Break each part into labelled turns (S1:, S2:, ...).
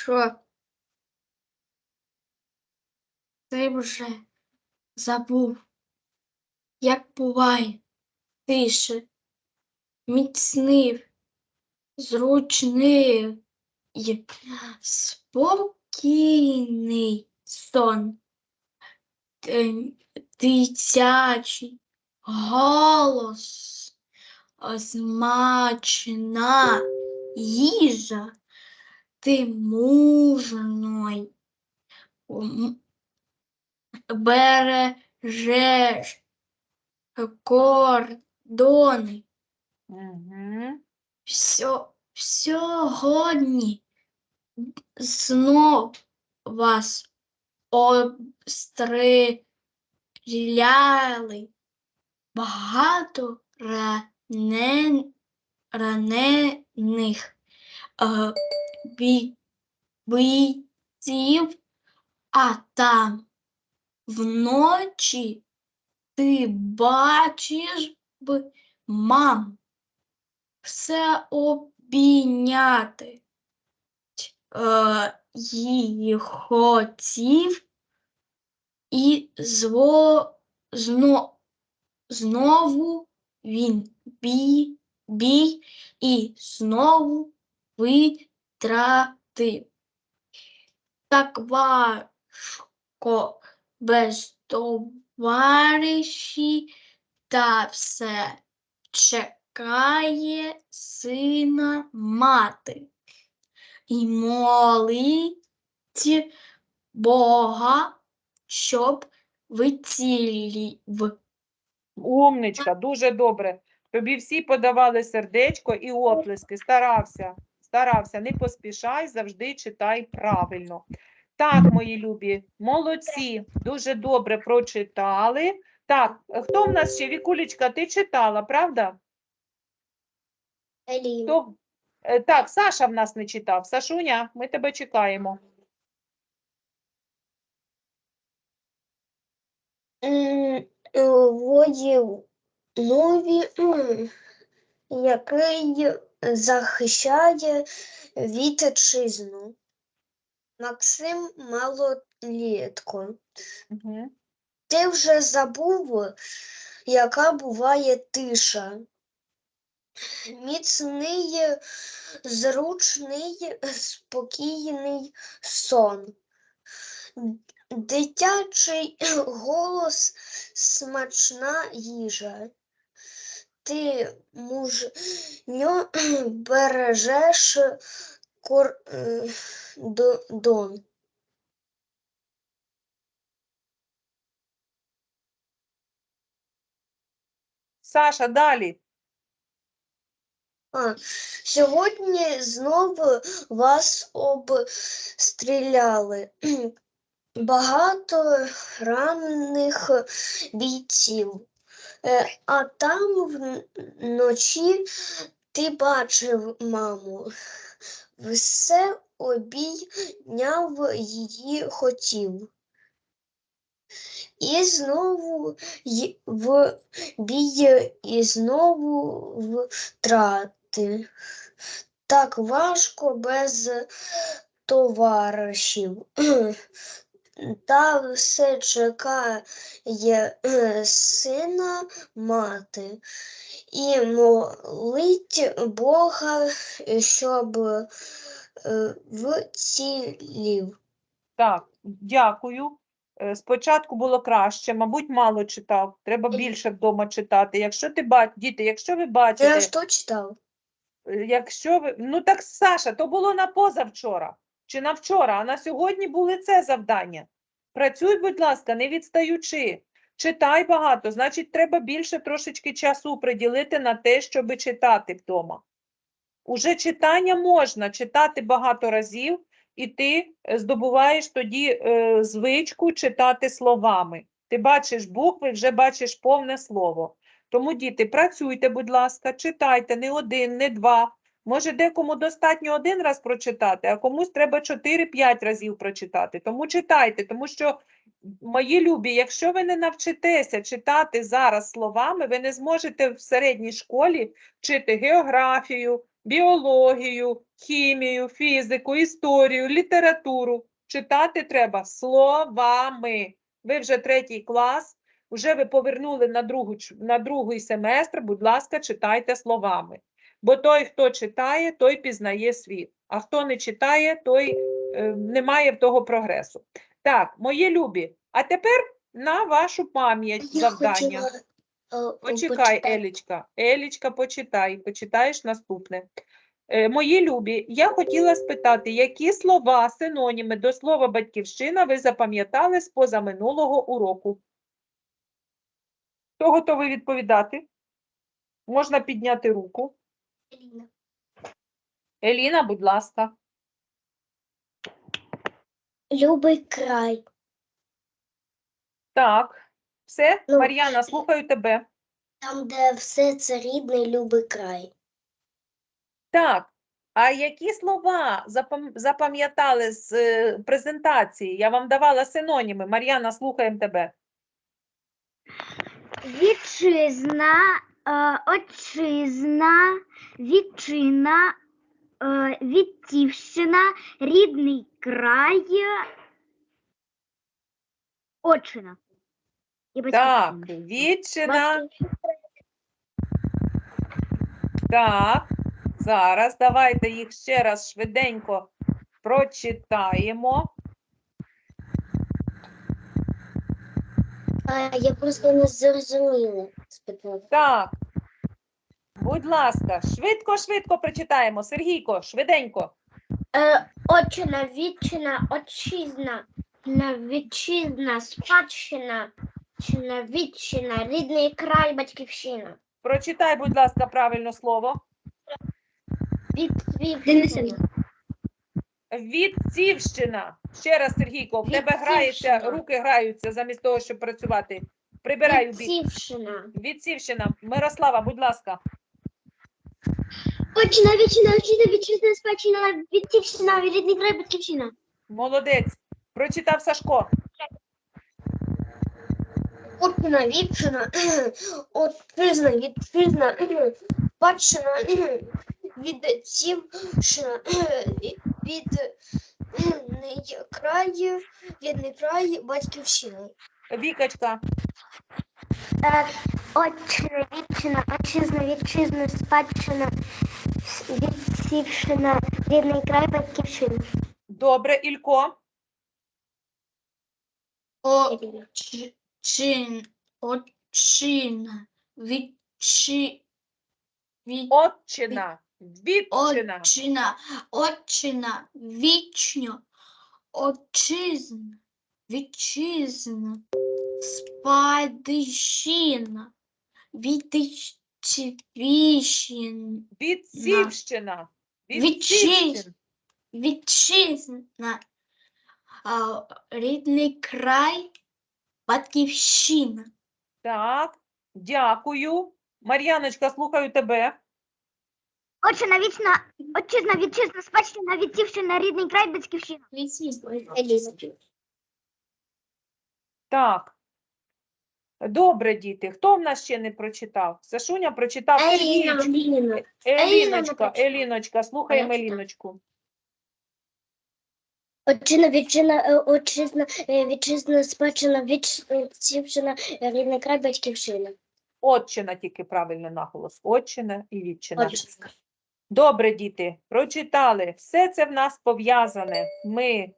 S1: що ти вже забув, як буває тише, міцний, зручний, спокійний сон. Дитячий голос, смачна їжа, ти мужний, бережеш кордони.
S2: Угу.
S1: Всьо, сьогодні знов вас обстріляли багато ранен, ранених е, бій, бійців, а там вночі ти бачиш б мам все обійняти. Е, її хотів і зво, зно, знову він бій, бій і знову витратив. Так важко без товариші та все чекає сина мати і молить Бога, щоб вицілів.
S2: Умничка, дуже добре. Тобі всі подавали сердечко і оплески. Старався, старався, не поспішай, завжди читай правильно. Так, мої любі, молодці, дуже добре прочитали. Так, хто в нас ще? Вікулечка, ти читала, правда? Хто? Е, Так, Саша в нас не читав. Сашуня, ми тебе чекаємо.
S3: Е, нові, який захищає вітчизну. Максим Малолітко.
S2: Угу.
S3: Ти вже забув, яка буває тиша. Міцний, зручний, спокійний сон. Дитячий голос, смачна їжа. Ти мужньо бережеш кордон.
S2: Саша, далі.
S3: А, сьогодні знову вас обстріляли. Багато ранених бійців. Е, А там вночі ти бачив маму. Все обійняв її хотів. І знову в бій, і знову втрати. Так важко без товаришів. Та все чекає е, сина мати і молить Бога, щоб е, вцілів.
S2: Так, дякую. Е, Спочатку було краще, мабуть, мало читав. Треба більше вдома читати. Якщо ти бач... діти, якщо ви бачите,
S3: Я що читав?
S2: е, якщо ви. Ну так, Саша, то було на позавчора чи на вчора, а на сьогодні були це завдання. Працюй, будь ласка, не відстаючи. Читай багато, значить, треба більше трошечки часу приділити на те, щоб читати вдома. Уже читання можна читати багато разів, і ти здобуваєш тоді е, звичку читати словами. Ти бачиш букви, вже бачиш повне слово. Тому, діти, працюйте, будь ласка, читайте не один, не два. Може, декому достатньо один раз прочитати, а комусь треба 4-5 разів прочитати. Тому читайте, тому що, мої любі, якщо ви не навчитеся читати зараз словами, ви не зможете в середній школі вчити географію, біологію, хімію, фізику, історію, літературу. Читати треба словами. Ви вже третій клас, вже ви повернули на, другу, на другий семестр, будь ласка, читайте словами. Бо той, хто читає, той пізнає світ. А хто не читає, той е, не має в того прогресу. Так, мої любі, а тепер на вашу пам'ять завдання.
S4: хотіла, е,
S2: Почекай,
S4: почитати.
S2: Елічка. Елічка, почитай, почитаєш наступне. Е, мої любі, я хотіла спитати, які слова, синоніми до слова батьківщина ви запам'ятали з позаминулого уроку? Хто готовий відповідати? Можна підняти руку. Еліна, будь ласка.
S4: Любий край.
S2: Так, все,
S4: Ну,
S2: Мар'яна, слухаю тебе.
S4: Там, де все це рідний, любий край.
S2: Так, а які слова запам- запам'ятали з е, презентації? Я вам давала синоніми. Мар'яна, слухаємо тебе.
S5: Вітчизна, отчизна, вітчина, е, Віттівщина, рідний край, отчина.
S2: Так. Вітчина. Так, зараз давайте їх ще раз швиденько прочитаємо.
S4: Я просто не зрозуміла спитала.
S2: Так. Будь ласка, швидко, швидко прочитаємо. Сергійко, швиденько.
S1: Е, отчина, вітчина, отчизна, на вітчизна, спадщина, чина, вітчина, рідний край, батьківщина.
S2: Прочитай, будь ласка, правильно слово.
S1: Відвівщина.
S2: Відцівщина. Ще раз, Сергійко, в тебе грається, руки граються замість того, щоб працювати. Прибирай у бік.
S1: Відцівщина.
S2: Відцівщина. Мирослава, будь ласка.
S1: Отчина, вітчина, отчина, вітчизна, спадщина, відцівщина, рідний край, батьківщина.
S2: Молодець. Прочитав Сашко.
S4: Отчина, вітчина, отчизна, вітчизна, спадщина, відцівщина, від краю, рідний край, батьківщина.
S2: Вікачка.
S5: Отчина, вітчина, отчизна, вітчизна, спадщина, відсівщина, рідний край, батьківщина.
S2: Добре, Ілько.
S1: Очин, отчина, відчи, від,
S2: Отчина. Відчина.
S1: отчина, отчина, вічньо, отчизна, вітчизна, спадщина, відчвіщина,
S2: Відцівщина.
S1: Відчиз-
S2: Відцівщина.
S1: вітчизна, а, рідний край, батьківщина.
S2: Так, дякую. Мар'яночка, слухаю тебе.
S5: Отчина, вічна, отчизна, вітчизна, спадщина, відсівщина, рідний край, батьківщина.
S2: Так. Добре, діти. Хто в нас ще не прочитав? Сашуня прочитав.
S4: Еліна, Еліна.
S2: Еліночка. Еліночка, слухаємо. Еліночку.
S4: Отчина, вітчина, е, отчизна, е, вітчизна, спадщина, відцівщина, рідний край, батьківщина.
S2: Отчина тільки правильно наголос. Отчина і відчина.
S4: Отчина.
S2: Добре, діти, прочитали. Все це в нас пов'язане. Ми, е,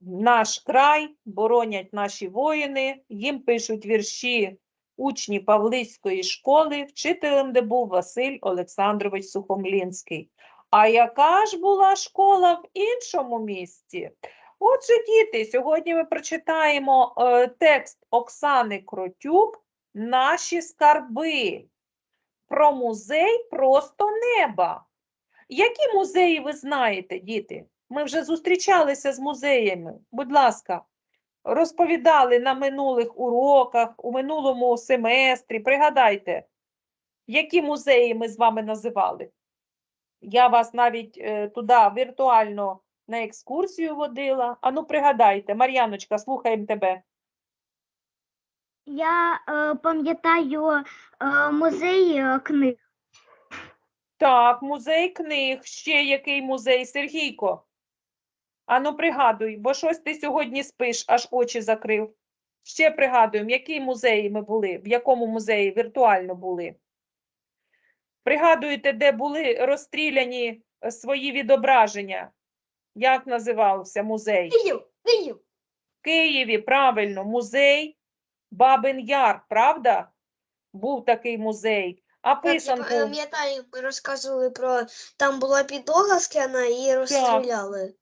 S2: наш край, боронять наші воїни, їм пишуть вірші учні Павлицької школи, вчителем, де був Василь Олександрович Сухомлінський. А яка ж була школа в іншому місці? Отже, діти, сьогодні ми прочитаємо е, текст Оксани Кротюк Наші скарби про музей просто неба. Які музеї ви знаєте, діти? Ми вже зустрічалися з музеями. Будь ласка, розповідали на минулих уроках, у минулому семестрі. Пригадайте, які музеї ми з вами називали? Я вас навіть е, туди віртуально на екскурсію водила. Ану, пригадайте, Мар'яночка, слухаємо тебе.
S5: Я е, пам'ятаю е, музей е, книг.
S2: Так, музей книг. Ще який музей, Сергійко? Ану, пригадуй, бо щось ти сьогодні спиш, аж очі закрив. Ще пригадуємо, який музей ми були, в якому музеї віртуально були. Пригадуєте, де були розстріляні е, свої відображення? Як називався музей?
S1: Київ, Київ.
S2: В Києві, правильно, музей Бабин Яр, правда? Був такий музей. А писанку,
S3: пам'ятаю, розказували про там була підлога скляна і її розстріляли.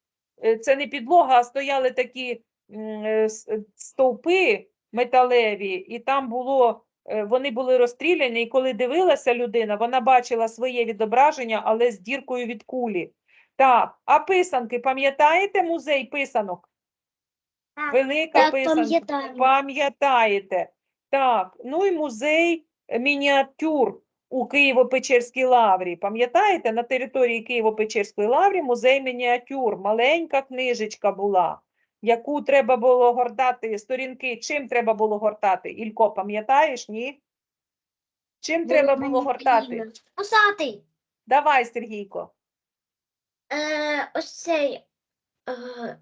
S2: е, це не підлога, а стояли такі е, е, стовпи металеві, і там було, вони були розстріляні, і коли дивилася людина, вона бачила своє відображення, але з діркою від кулі. Так, а писанки, пам'ятаєте музей писанок? Велика
S4: Так,
S2: писанка. Пам'ятаєте. Так, ну і музей мініатюр у Києво-Печерській лаврі. Пам'ятаєте, на території Києво-Печерської лаврі музей мініатюр. Маленька книжечка була, яку треба було гортати, сторінки. Чим треба було гортати? Ілько, пам'ятаєш, ні? Чим треба було гортати?
S1: Усатий.
S2: Давай, Сергійко.
S4: Е, ось цей е,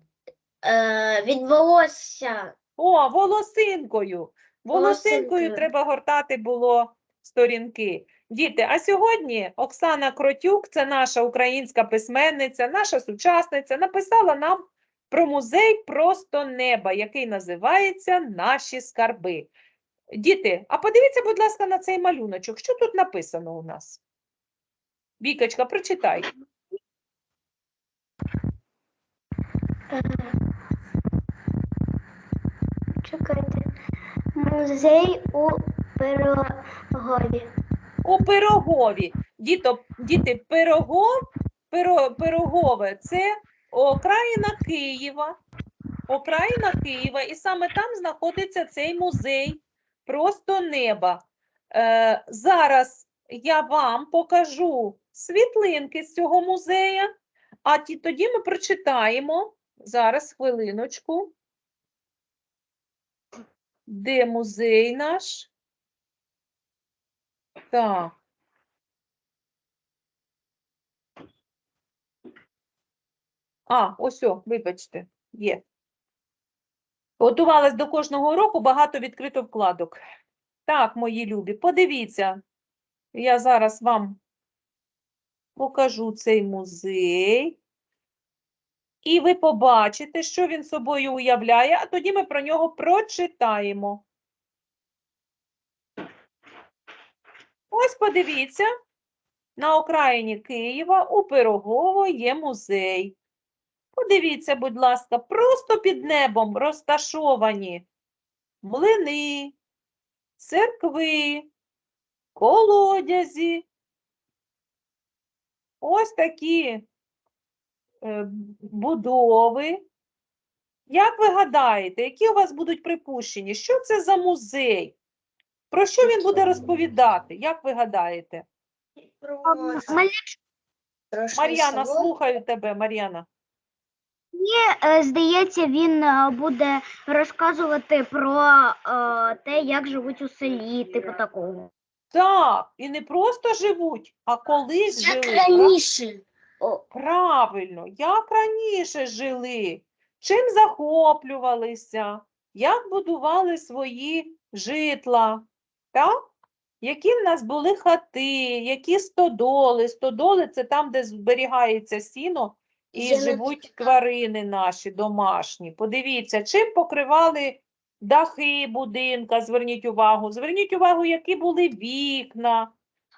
S4: е, від волосся.
S2: О, волосинкою. Волосинкою
S4: Волосинкою.
S2: треба гортати було сторінки. Діти, а сьогодні Оксана Кротюк, це наша українська письменниця, наша сучасниця, написала нам про музей просто неба, який називається Наші скарби. Діти, а подивіться, будь ласка, на цей малюночок. Що тут написано у нас? Вікочка, прочитай.
S4: Е, чекайте. Музей у Пирогові.
S2: У Пирогові. Діто, діти, Пирогов, Пиро, Пирогове це окраїна Києва. Окраїна Києва, і саме там знаходиться цей музей просто неба. Е, зараз я вам покажу світлинки з цього музея, а тоді ми прочитаємо. Зараз хвилиночку. Де музей наш? Так. А, ось, о, вибачте, є. Готувалась до кожного уроку, багато відкрито вкладок. Так, мої любі, подивіться. Я зараз вам покажу цей музей. І ви побачите, що він собою уявляє, а тоді ми про нього прочитаємо. Ось подивіться, на окраїні Києва у Пирогово є музей. Подивіться, будь ласка, просто під небом розташовані млини, церкви, колодязі. Ось такі будови. Як ви гадаєте, які у вас будуть припущення? Що це за музей? Про що він буде розповідати? Як ви гадаєте?
S3: Про
S2: Мар'яна, слухаю тебе, Мар'яна.
S5: е, здається, він е, буде розказувати про е, те, як живуть у селі, типу такого.
S2: Так, і не просто живуть, а колись
S4: Як
S2: жили. Пра-
S4: раніше. О,
S2: Правильно, як раніше жили, чим захоплювалися, як будували свої житла, так? Які в нас були хати, які стодоли. Стодоли це там, де зберігається сіно і
S4: Я не
S2: живуть тварини наші домашні. Подивіться, чим покривали дахи будинка, зверніть увагу. Зверніть увагу, які були вікна.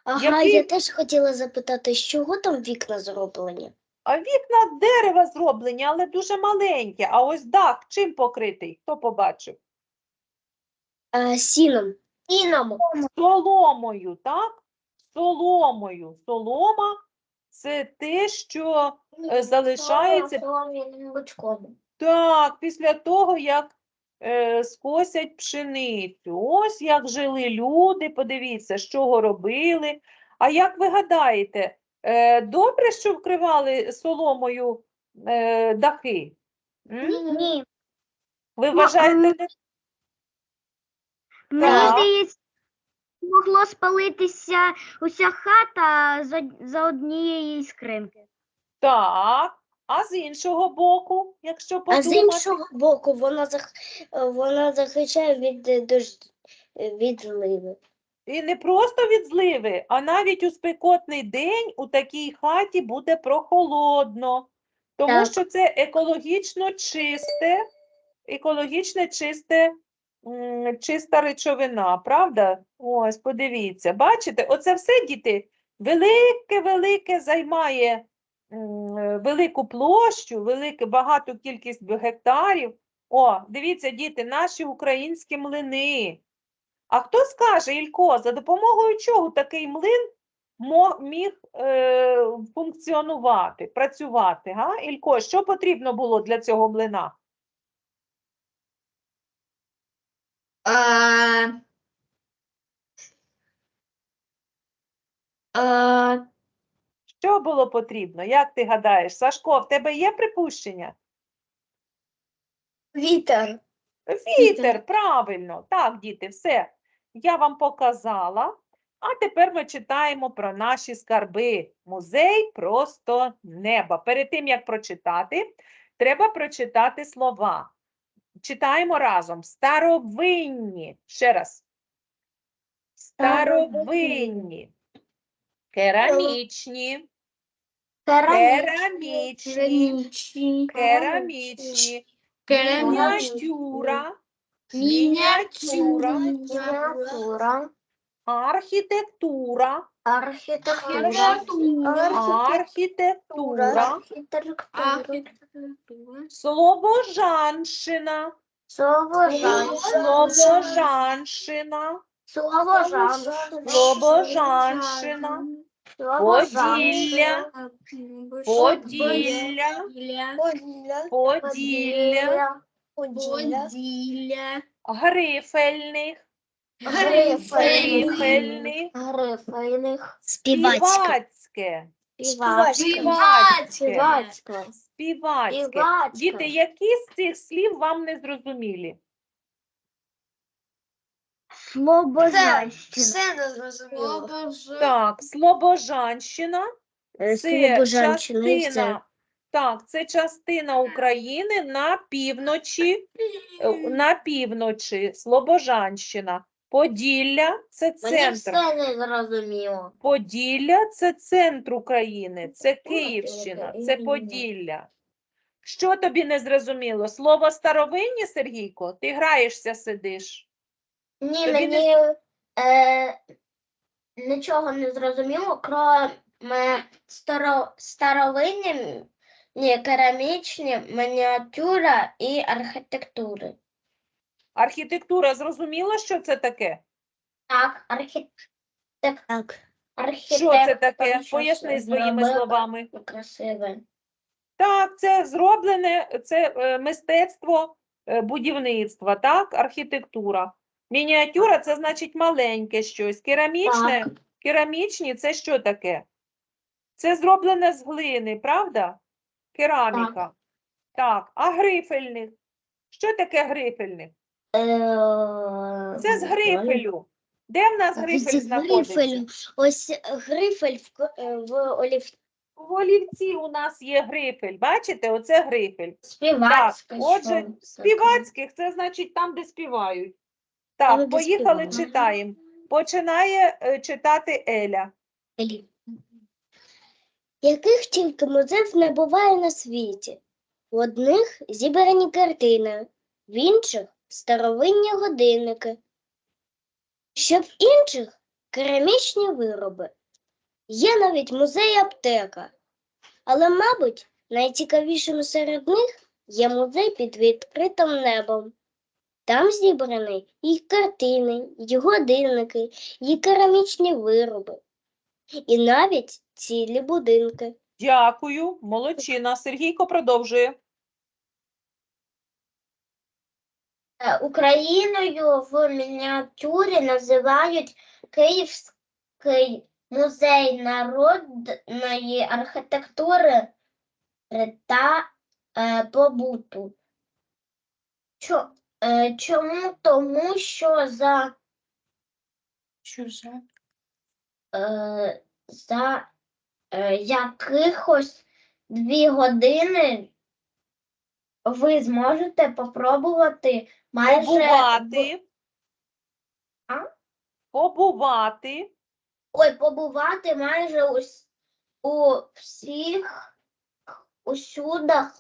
S4: Ага,
S2: Який-
S4: я теж хотіла запитати, з чого там вікна зроблені?
S2: А вікна з дерева зроблені, але дуже маленькі. А ось дах чим покритий? Хто побачив?
S4: А, сіном.
S1: Іном.
S2: Соломою, так? Соломою. Солома це те, що е, залишається так, після того, як е, скосять пшеницю. Ось як жили люди, подивіться, з чого робили. А як ви гадаєте, е, добре, що вкривали соломою е, дахи? М?
S5: Ні.
S2: Ви вважаєте, не
S5: Мені
S2: Так.
S5: здається, могло спалитися уся хата за, за однієї скринки.
S2: Так. А з іншого боку, якщо
S4: А з іншого боку, вона, зах... вона захищає від е, дощ... е, від зливи.
S2: і не просто від зливи, а навіть у спекотний день у такій хаті буде прохолодно, тому
S4: Так.
S2: що це екологічно чисте, екологічно чисте, чиста речовина, правда? Ось, подивіться, бачите, оце все, діти, велике-велике займає велику площу, велике, багату кількість гектарів. О, дивіться, діти, наші українські млини. А хто скаже, Ілько, за допомогою чого такий млин міг е, функціонувати, працювати? Га? Ілько, що потрібно було для цього млина?
S3: А,
S2: Що було потрібно? Як ти гадаєш? Сашко, в тебе є припущення?
S3: вітер.
S2: Вітер, правильно. Так, діти, все. Я вам показала. А тепер ми читаємо про наші скарби. Музей просто неба. Перед тим, як прочитати, треба прочитати слова. Читаємо разом. Старовинні. Ще раз. Старовинні. Керамічні. Керамічні. Керамічні. Мініатюра. Мініатюра.
S4: Мініатюра,
S2: Архітектура.
S4: архітектура,
S2: Архітектура. Слобожанщина.
S4: слово
S2: Слобожанщина. Слобожанщина. Поділля. Поділля.
S3: Поділля.
S2: Поділля.
S3: Поділля.
S2: Грифельних.
S4: Грифельних.
S2: Грифельних.
S4: Грифельних,
S2: Співацьке. Співацьке. Співацьке. Діти, які з цих слів вам не зрозумілі?
S5: Слобожанщина.
S3: все не зрозуміло.
S2: Так, Слобожанщина
S4: Е,
S2: це
S4: Слобожанщина, і все.
S2: частина, так, це частина України на півночі, е, на півночі, Слобожанщина. Поділля це
S4: Мені
S2: центр.
S4: все не зрозуміло.
S2: Поділля це центр України, це Київщина, це Поділля. Що тобі не зрозуміло? Слово старовинні, Сергійко? Ти граєшся, сидиш.
S4: Ні,
S2: Тобі не
S4: мені е, нічого не зрозуміло, крім старо, старовинні, ні, керамічні, мініатюра і архітектури.
S2: Архітектура зрозуміла, що це таке?
S4: Так, архітектор. Так.
S2: Що це таке? Поясни своїми словами.
S4: Красиве.
S2: Так, це зроблене, це е, мистецтво е, будівництва, так, архітектура. Мініатюра це значить маленьке щось. Керамічне,
S4: Так.
S2: керамічні це що таке? Це зроблене з глини, правда? Кераміка. Так, а грифельник? Що таке грифельник?
S4: Е,
S2: Це з грифелю. Де в нас грифель знаходиться?
S4: Грифель. Ось е, грифель в, е, в олів...
S2: В олівці у нас є грифель. Бачите, оце грифель. Так, отже, співацьких це значить там, де співають. Так,
S4: де
S2: поїхали,
S4: співають.
S2: читаємо. Починає е, читати Еля.
S4: Яких тільки музеїв не буває на світі. В одних зібрані картини, в інших старовинні годинники, ще в інших керамічні вироби. Є навіть музей аптека. Але, мабуть, найцікавішим серед них є музей під відкритим небом. Там зібрані і картини, і годинники, і керамічні вироби, і навіть цілі будинки.
S2: Дякую, молодчина. Сергійко продовжує.
S4: Е, Україною в мініатюрі називають Київський музей народної архітектури та е, побуту. Е, Чому? Тому що за
S2: Чуже.
S4: Е, за е, якихось дві години ви зможете попробувати майже
S2: Побувати.
S4: А?
S2: Побувати.
S4: ой, побувати майже ус, у всіх усюдах